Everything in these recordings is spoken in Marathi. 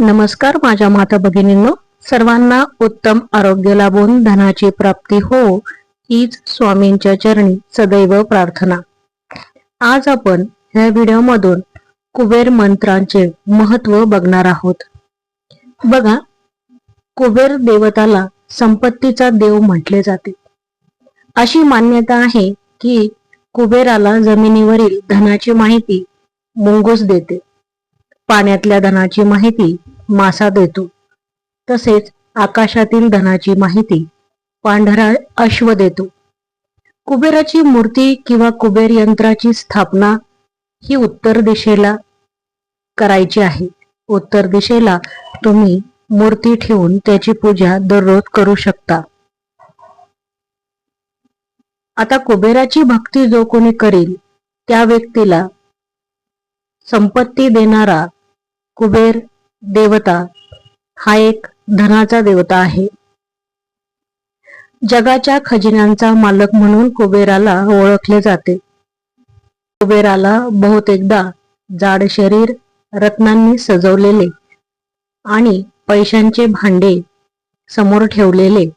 नमस्कार माझ्या माता भगिनींनो. सर्वांना उत्तम आरोग्य लाभून धनाची प्राप्ती हो हीच स्वामींच्या चरणी सदैव प्रार्थना. आज आपण ह्या व्हिडिओमधून कुबेर मंत्रांचे महत्त्व बघणार आहोत. बघा कुबेर देवताला संपत्तीचा देव म्हटले जाते. अशी मान्यता आहे की कुबेराला जमिनीवरील धनाची माहिती मुंगूस देते. पाण्यातल्या धनाची माहिती मासा देतो. तसेच आकाशातील धनाची माहिती पांढरा अश्व देतो. कुबेराची मूर्ती किंवा कुबेर यंत्राची स्थापना ही उत्तर दिशेला करायची आहे. उत्तर दिशेला तुम्ही मूर्ती ठेवून त्याची पूजा दररोज करू शकता. आता कुबेराची भक्ती जो कोणी करील त्या व्यक्तीला संपत्ती देणारा कुबेर देवता हा एक धनाचा देवता आहे. जगाच्या खजिन्यांचा मालक म्हणून कुबेराला ओळखले जाते. कुबेराला बहुतेकदा जाड शरीर रत्नांनी सजवलेले आणि पैशांचे भांडे समोर ठेवलेले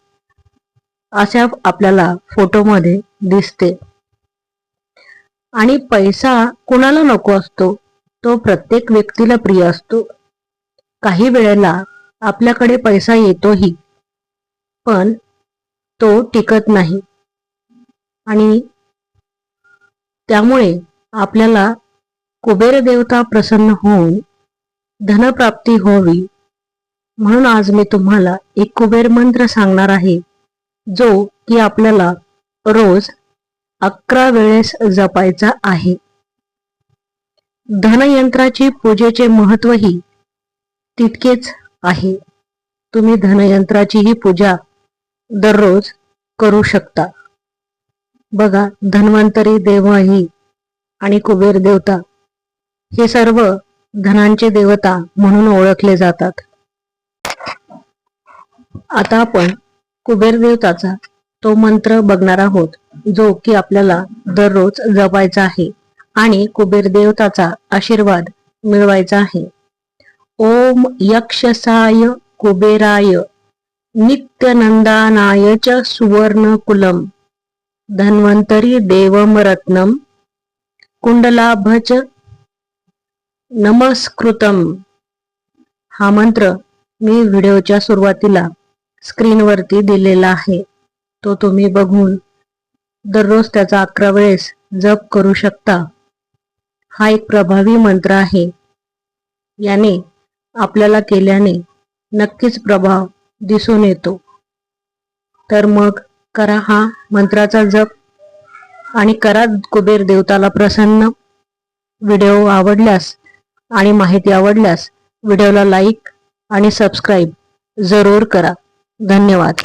अशा आपल्याला फोटोमध्ये दिसते. आणि पैसा कुणाला नको असतो तो प्रत्येक व्यक्तीला प्रिय असतो. काही वेळेला आपल्याकडे पैसा येतोही पण तो टिकत नाही. आणि त्यामुळे आपल्याला कुबेर देवता प्रसन्न होऊन धनप्राप्ती होवी म्हणून आज मी तुम्हाला एक कुबेर मंत्र सांगणार आहे जो की आपल्याला रोज अकरा वेळेस जपायचा आहे. धनयंत्राची पूजेचे महत्वही तितकेच आहे. तुम्ही धनयंत्राची ही पूजा दररोज करू शकता. बघा धन्वंतरी देवही आणि कुबेर देवता हे सर्व धनांचे देवता म्हणून ओळखले जातात. आता आपण कुबेर देवताचा तो मंत्र बघणार आहोत जो की आपल्याला दररोज जपायचा आहे आणि कुबेर देवताचा आशीर्वाद मिळवायचा आहे. ओम यक्षसाय कुबेराय नित्यनंदानाय च सुवर्णकुलम धन्वंतरी देवम रत्नम कुंडलाभच नमस्कृतम. हा मंत्र मी व्हिडिओच्या सुरुवातीला स्क्रीनवरती दिलेला आहे. तो तुम्ही बघून दररोज त्याचा अकरा वेळेस जप करू शकता. हा एक प्रभावी मंत्र आहे. याने आपल्याला केल्याने नक्कीच प्रभाव दिसून येतो. तर मग करा हा मंत्राचा जप आणि करा कुबेर देवताला प्रसन्न. व्हिडिओ आवडल्यास आणि माहिती आवडल्यास व्हिडिओला लाईक आणि सबस्क्राईब जरूर करा. धन्यवाद.